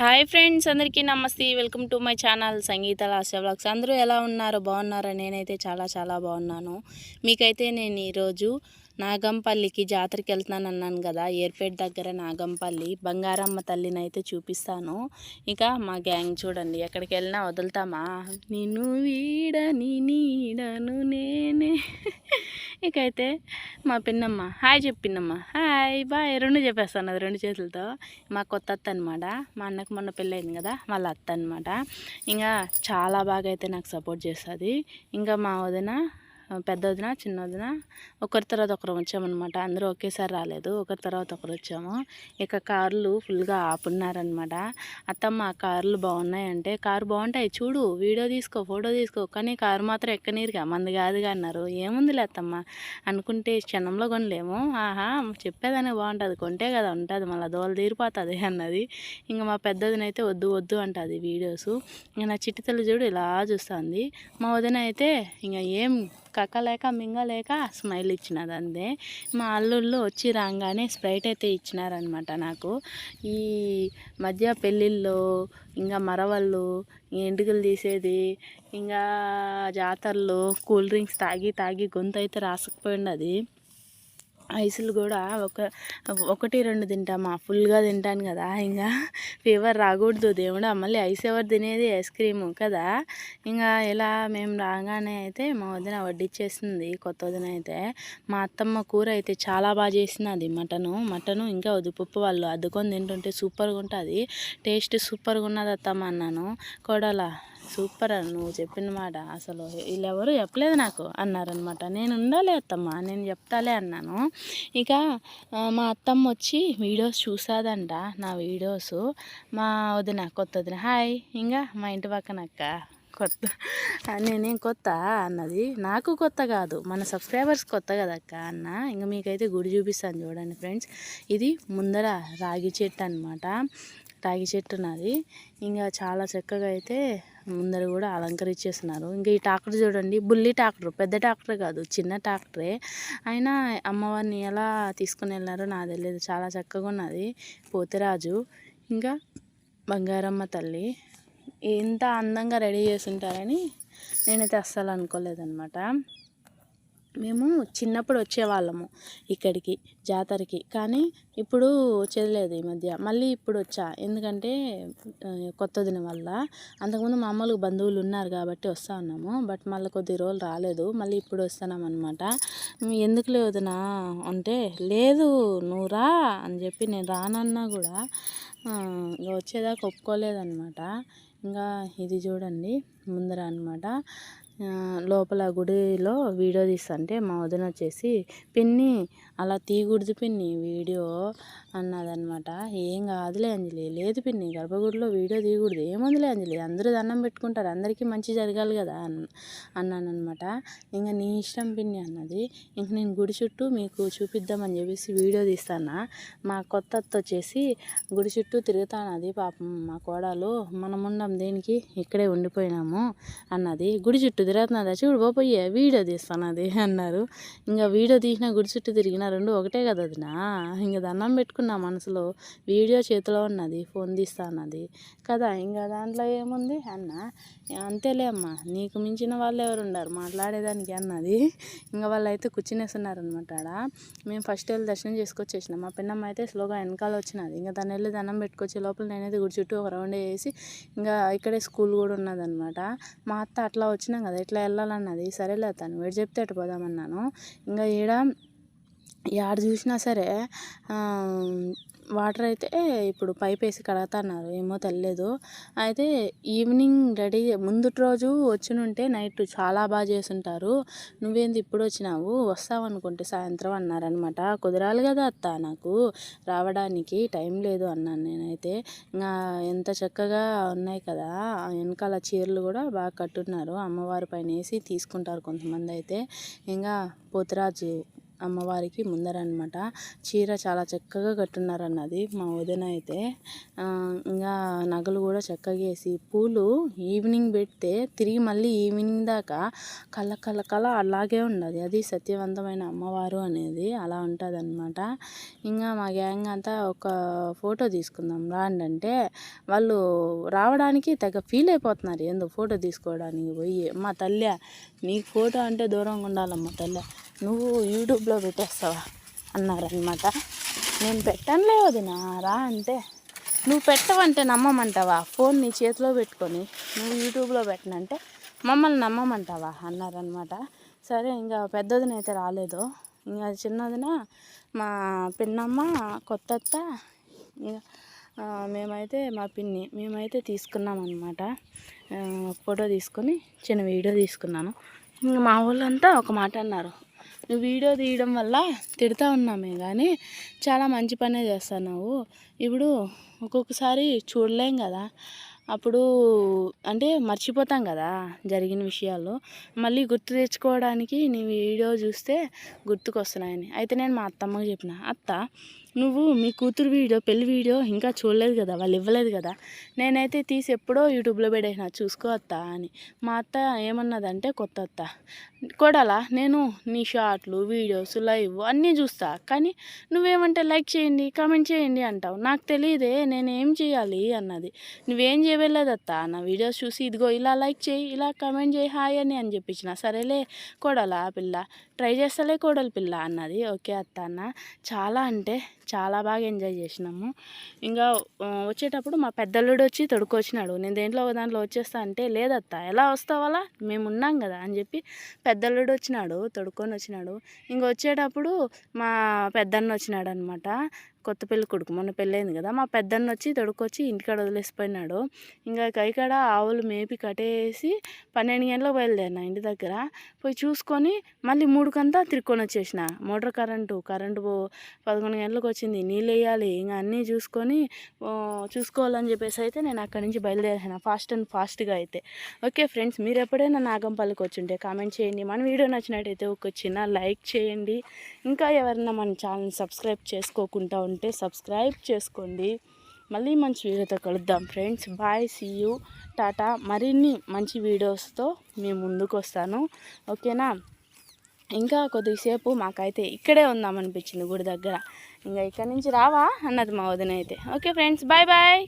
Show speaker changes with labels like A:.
A: Hi friends అందరికీ నమస్తే. Welcome to my channel Sangeetha Lasya blogs. అందరూ ఎలా ఉన్నారో? బాగున్నారా? నేనైతే చాలా చాలా బాగున్నాను. మీకైతే నేను ఈరోజు నాగంపల్లికి జాతరకి వెళ్తున్నాను అన్నాను కదా ఏర్పేట దగ్గర నాగంపల్లి. బంగారమ్మ తల్లిని అయితే చూపిస్తాను. ఇక మా గ్యాంగ్ చూడండి ఎక్కడికి వెళ్ళినా వదులుతామా? నిన్ను వీడని నీడను నేనే. ఇకైతే మా పిన్నమ్మ హాయ్ చెప్పిన్నమ్మ హాయ్ బాయ్. రెండు చెప్పేస్తాను అది రెండు చేతులతో. మా కొత్త అత్త అనమాట మా అన్నకు మొన్న పెళ్ళయింది కదా వాళ్ళ అత్త అనమాట ఇంకా చాలా బాగా అయితే నాకు సపోర్ట్ చేస్తుంది. ఇంకా మా వదిన పెద్ద వదిన చిన్న వదిన ఒకరి తర్వాత ఒకరు వచ్చామన్నమాట. అందరూ ఒకేసారి రాలేదు ఒకరి తర్వాత ఒకరు వచ్చాము. ఇక కార్లు ఫుల్గా ఆపున్నారనమాట అత్తమ్మ కార్లు బాగున్నాయంటే కారు బాగుంటాయి చూడు వీడియో తీసుకో ఫోటో తీసుకో కానీ కారు మాత్రం ఎక్కనీరుగా మంది కాదుగా అన్నారు. ఏముందిలే అత్తమ్మ అనుకుంటే క్షణంలో కొనలేము. ఆహా చెప్పేదానికి బాగుంటుంది కొంటే కదా ఉంటుంది మళ్ళీ దోలు తీరిపోతుంది అన్నది. ఇంకా మా పెద్దదినైతే వద్దు వద్దు అంటుంది వీడియోస్. ఇంకా నా చిట్టి తల్లి చూడు ఇలా చూస్తుంది. మా వదిన అయితే ఇంకా ఏం కక్కలేక మింగలేక స్మైల్ ఇచ్చినది అందే మా అల్లుళ్ళు వచ్చి రాగానే స్ప్రైట్ అయితే ఇచ్చినారనమాట నాకు. ఈ మధ్య పెళ్ళిళ్ళు ఇంకా మరవళ్ళు ఎంటుకలు తీసేది ఇంకా జాతరలు కూల్ డ్రింక్స్ తాగి తాగి గొంతు అయితే రాసుకుపోయినది ఐసులు కూడా ఒక ఒకటి రెండు తింటామా? ఫుల్గా తింటాను కదా. ఇంకా ఫీవర్ రాకూడదు. దేవుడా మళ్ళీ ఐస్ ఎవరు తినేది? ఐస్ క్రీము కదా. ఇంకా ఇలా మేము రాగానే అయితే మా వదిన వడ్డిచ్చేసింది కొత్త వదిన అయితే. మా అత్తమ్మ కూర అయితే చాలా బాగా చేసింది అది మటను. మటను ఇంకా ఉదిపప్పు వాళ్ళు అద్దుకొని తింటుంటే సూపర్గా ఉంటుంది టేస్ట్ సూపర్గా ఉన్నది అత్తమ్మ అన్నాను. కోడలా సూపర్ అని నువ్వు చెప్పిన మాట. అసలు వీళ్ళెవరు చెప్పలేదు నాకు అన్నారనమాట నేను ఉండాలి అత్తమ్మ నేను చెప్తాలే అన్నాను. ఇక మా అత్తమ్మ వచ్చి వీడియోస్ చూసాదంట నా వీడియోస్. మా వదిన కొత్త వదిన. హాయ్ ఇంకా మా ఇంటి పక్కన అక్క. కొత్త. నేనేం కొత్త అన్నది. నాకు కొత్త కాదు మన సబ్స్క్రైబర్స్ కొత్త కదా అక్క అన్న. ఇంకా మీకైతే గుడి చూపిస్తాను చూడండి ఫ్రెండ్స్. ఇది ముందర రాగి చెట్టు అనమాట రాగి చెట్టు ఉన్నది ఇంకా చాలా చక్కగా అయితే ముందర కూడా అలంకరించేస్తున్నారు. ఇంకా ఈ ట్రాక్టర్ చూడండి బుల్లి ట్రాక్టర్ పెద్ద ట్రాక్టర్ కాదు చిన్న ట్రాక్టరే. అయినా అమ్మవారిని ఎలా తీసుకుని వెళ్ళారో నాకు తెలియదు. చాలా చక్కగా ఉన్నది. పోతిరాజు ఇంకా బంగారమ్మ తల్లి. ఎంత అందంగా రెడీ చేసి ఉంటారని నేనైతే అస్సలు అనుకోలేదన్నమాట. మేము చిన్నప్పుడు వచ్చేవాళ్ళము ఇక్కడికి జాతరకి. కానీ ఇప్పుడు వచ్చేది ఈ మధ్య. మళ్ళీ ఇప్పుడు వచ్చా. ఎందుకంటే కొత్త దినం వల్ల. అంతకుముందు మామూలుగా బంధువులు ఉన్నారు కాబట్టి వస్తూ ఉన్నాము. బట్ మళ్ళీ కొద్ది రోజులు రాలేదు. మళ్ళీ ఇప్పుడు వస్తున్నాం అనమాట ఎందుకు లేదునా అంటే లేదు నువ్వు రా అని చెప్పి నేను రానన్నా కూడా వచ్చేదాకా ఒప్పుకోలేదన్నమాట. ఇంకా ఇది చూడండి ముందర అనమాట లోపల గుడిలో వీడియో తీస్తుంటే మా వదిన వచ్చేసి పిన్ని అలా తీయకూడదు పిన్ని వీడియో అన్నదనమాట ఏం కాదులే అంజలి లేదు పిన్ని గర్భగుడిలో వీడియో తీయకూడదు. ఏముందిలే అంజలి అందరూ దండం పెట్టుకుంటారు అందరికీ మంచి జరగాలి కదా అన్నానమాట ఇంకా నీ ఇష్టం పిన్ని అన్నది. ఇంక నేను గుడి చుట్టూ మీకు చూపిద్దామని చెప్పేసి వీడియో తీస్తాను? మా కొత్త వచ్చేసి గుడి చుట్టూ తిరుగుతానది పాపం మా కోడలు. మనముండం దేనికి? ఇక్కడే ఉండిపోయినాము అన్నది. గుడి చుట్టూ తిరుగుతున్నదా చూడు పోయే వీడియో తీస్తానది అన్నారు. ఇంకా వీడియో తీసిన గుడి చుట్టూ తిరిగిన రెండు ఒకటే కదా అదినా ఇంకా దండం పెట్టుకున్నా మనసులో వీడియో చేతిలో ఉన్నది ఫోన్ తీస్తానది అన్నది. కదా ఇంకా దాంట్లో ఏముంది అన్న? అంతేలే అమ్మా నీకు మించిన వాళ్ళు ఎవరు ఉండరు మాట్లాడేదానికి అన్నది. ఇంకా వాళ్ళు అయితే కూర్చునేస్తున్నారనమాట ఆడ. మేము ఫస్ట్ వెళ్ళి దర్శనం చేసుకొచ్చేసినాం. మా పిన్నమ్మ అయితే స్లోగా వెనకాల వచ్చినది. ఇంకా తను వెళ్ళి దండం పెట్టుకొచ్చే లోపల నేనైతే గుడి చుట్టూ ఒక రౌండ్ వేసి ఇంకా ఇక్కడే స్కూల్ కూడా ఉన్నదనమాట మా అత్త అట్లా వచ్చినాం కదా ఎట్లా వెళ్ళాలన్నది. సరేలే తను వేడి చెప్తే అటు పోదామన్నాను. ఇంకా ఈడ యాడ చూసినా సరే వాటర్ అయితే ఇప్పుడు పైప్ వేసి కడగతన్నారు ఏమో తెలియదు అయితే ఈవినింగ్ రెడీ ముందుటి రోజు వచ్చినుంటే నైట్ చాలా బాగా చేసుంటారు నువ్వేంది ఇప్పుడు వచ్చినావు? వస్తావు అనుకుంటే సాయంత్రం అన్నారనమాట కుదరాలి కదా అత్త నాకు. రావడానికి టైం లేదు అన్నాను నేనైతే. ఇంకా ఎంత చక్కగా ఉన్నాయి కదా వెనకాల చీరలు కూడా బాగా కట్టున్నారు. అమ్మవారి పైన వేసి తీసుకుంటారు కొంతమంది అయితే ఇంకా పోతురాజు అమ్మవారికి ముందర అనమాట చీర చాలా చక్కగా కట్టున్నారు అన్నది మా వదిన అయితే. ఇంకా నగలు కూడా చక్కగా వేసి పూలు ఈవినింగ్ పెడితే తిరిగి మళ్ళీ ఈవినింగ్ దాకా కళ్ళ కళ్ళ కళ అలాగే ఉండదు. అది సత్యవంతమైన అమ్మవారు అనేది అలా ఉంటుంది అనమాట ఇంకా మా గ్యాంగ్ అంతా ఒక ఫోటో తీసుకుందాం రాండి అంటే వాళ్ళు రావడానికి తెగ ఫీల్ అయిపోతున్నారు. ఏందో ఫోటో తీసుకోవడానికి పోయి మా తల్లి నీకు ఫోటో అంటే దూరంగా ఉండాలమ్మ తల్లి. నువ్వు యూట్యూబ్లో పెట్టేస్తావా? అన్నారనమాట నేను పెట్టనులే వదినా రా అంటే. నువ్వు పెట్టవంటే నమ్మమంటావా? ఫోన్ నీ చేతిలో పెట్టుకొని నువ్వు యూట్యూబ్లో పెట్టనంటే మమ్మల్ని నమ్మమంటావా? అన్నారనమాట సరే ఇంకా పెద్దదినైతే రాలేదు. ఇంకా చిన్నదిన మా పిన్నమ్మ కొత్త ఇంకా మేమైతే మా పిన్ని మేమైతే తీసుకున్నాం అనమాట ఫోటో తీసుకొని చిన్న వీడియో తీసుకున్నాను. ఇంకా మా వాళ్ళంతా ఒక మాట అన్నారు. వీడియో తీయడం వల్ల తిడతా ఉన్నామే కానీ చాలా మంచి పనే చేస్తున్నావు ఇప్పుడు ఒక్కొక్కసారి చూడలేం కదా. అప్పుడు అంటే మర్చిపోతాం కదా జరిగిన విషయాలు మళ్ళీ గుర్తు తెచ్చుకోవడానికి నీ వీడియో చూస్తే గుర్తుకొస్తున్నాయని. అయితే నేను మా అత్తమ్మకి చెప్పిన అత్త నువ్వు మీ కూతురు వీడియో పెళ్ళి వీడియో ఇంకా చూడలేదు కదా వాళ్ళు ఇవ్వలేదు కదా? నేనైతే తీసి ఎప్పుడో యూట్యూబ్లో పెట్టేసిన చూసుకో అత్త అని. మా అత్త ఏమన్నదంటే కొత్త అత్త. కొడాలా నేను నీ షార్ట్లు వీడియోస్ లైవ్ అన్నీ చూస్తా. కానీ నువ్వేమంటే లైక్ చేయండి కామెంట్ చేయండి అంటావు. నాకు తెలియదే నేను ఏం చేయాలి అన్నది. నువ్వేం చేయలేదు అత్త నా వీడియోస్ చూసి ఇదిగో ఇలా లైక్ చేయి ఇలా కామెంట్ చేయి హాయ్ అని అని చెప్పించిన సరేలే కోడలా పిల్ల. ట్రై చేస్తలే కోడలు పిల్ల అన్నది. ఓకే అత్త అన్న. చాలా అంటే చాలా బాగా ఎంజాయ్ చేసినాము. ఇంకా వచ్చేటప్పుడు మా పెద్దల్లుడు వచ్చి తొడుకొచ్చినాడు నేను దేంట్లో ఒక దాంట్లో వచ్చేస్తా అంటే లేదత్త ఎలా వస్తావాలా మేము ఉన్నాం కదా అని చెప్పి పెద్దల్లుడు వచ్చినాడు తొడుక్కొని వచ్చినాడు ఇంక వచ్చేటప్పుడు మా పెద్దన్న వచ్చినాడు అనమాట కొత్త పెళ్ళి కొడుకు. మొన్న పెళ్ళైంది కదా. మా పెద్దన్న వచ్చి తొడుకొచ్చి ఇంటికాడ వదిలేసిపోయినాడు. ఇంకా కైకాడ ఆవులు మేపి కట్టేసి పన్నెండు గంటలకు బయలుదేరిన ఇంటి దగ్గర. పోయి చూసుకొని మళ్ళీ మూడుకంతా తిరుక్కొని వచ్చేసిన. మోటార్ కరెంటు కరెంటు పదకొండు గంటలకు వచ్చింది. నీళ్ళు వేయాలి. ఇంకా అన్నీ చూసుకొని చూసుకోవాలని చెప్పేసి అయితే నేను అక్కడి నుంచి బయలుదేరాను ఫాస్ట్ అండ్ ఫాస్ట్గా అయితే. ఓకే ఫ్రెండ్స్ మీరు ఎప్పుడైనా నాగంపల్లికి వచ్చింటే కామెంట్ చేయండి. మన వీడియో నచ్చినట్టయితే ఒక చిన్న లైక్ చేయండి. ఇంకా ఎవరైనా మన ఛానల్ సబ్స్క్రైబ్ చేసుకోకుండా ఉంటే సబ్స్క్రైబ్ చేసుకోండి. మళ్ళీ మంచి వీడియోతో కలుద్దాం friends. Bye see you tata. మరిన్ని మంచి వీడియోస్తో మేము ముందుకు వస్తాను. ఓకేనా? ఇంకా కొద్దిసేపు మాకైతే ఇక్కడే ఉందామనిపించింది గుడి దగ్గర. ఇంకా ఇక్కడ నుంచి రావా? అన్నది మా వదిన అయితే. Okay friends bye bye.